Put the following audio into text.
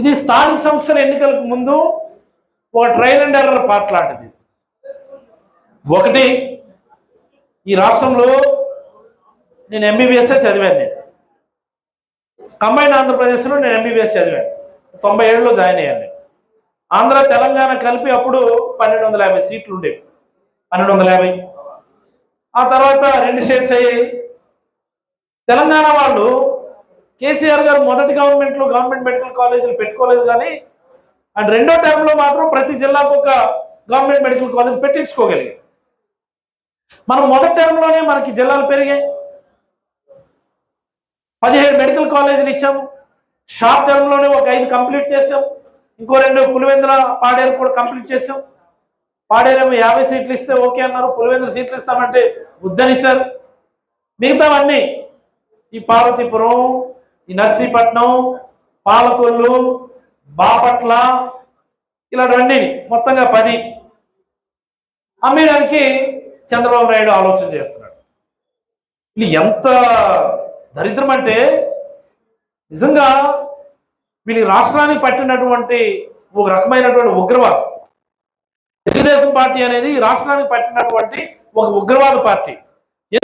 ఇది స్థానిక సంస్థల ఎన్నికలకు ముందు ఒక ట్రైల్ అండ్ ఎర్రర్ పార్ట్ లాంటిది. ఒకటి ఈ రాష్ట్రంలో నేను ఎంబీబీఎస్ చదివాను నేను. కంబైన్ ఆంధ్రప్రదేశ్లో నేను ఎంబీబీఎస్ చదివాను. తొంభై ఏడులో జాయిన్ అయ్యాను నేను. ఆంధ్ర తెలంగాణ కలిపి అప్పుడు పన్నెండు వందల యాభై సీట్లు ఉండేవి. పన్నెండు వందల యాభై. ఆ తర్వాత రెండు స్టేట్స్ అయ్యాయి. తెలంగాణ వాళ్ళు కేసీఆర్ గారు మొదటి గవర్నమెంట్లో గవర్నమెంట్ మెడికల్ కాలేజీలు పెట్టుకోలేదు కానీ అండ్ రెండో టైంలో మాత్రం ప్రతి జిల్లాకు ఒక గవర్నమెంట్ మెడికల్ కాలేజ్ పెట్టించుకోగలిగాం మనం మొదటి టైంలోనే మనకి జిల్లాలు పెరిగాయి. పదిహేడు మెడికల్ కాలేజీలు ఇచ్చాము. షార్ట్ టర్మ్లోనే ఒక ఐదు కంప్లీట్ చేసాం ఇంకో రెండు పులివెందుల పాడేరు కూడా కంప్లీట్ చేసాం పాడేరేమో యాభై సీట్లు ఇస్తే ఓకే అన్నారు. పులివెందుల సీట్లు ఇస్తామంటే వద్దనిస్తారు. మిగతావన్నీ ఈ పార్వతీపురం ఈ నర్సీపట్నం పాలకొల్లు బాపట్ల ఇలాంటివన్నీ మొత్తంగా పది. అమ్మేయడానికి చంద్రబాబు నాయుడు ఆలోచన చేస్తున్నాడు. వీళ్ళు ఎంత దరిద్రం అంటే నిజంగా వీళ్ళ రాష్ట్రానికి పట్టినటువంటి ఒక రకమైనటువంటి ఉగ్రవాదం. తెలుగుదేశం పార్టీ అనేది ఈ రాష్ట్రానికి పట్టినటువంటి ఒక ఉగ్రవాద పార్టీ.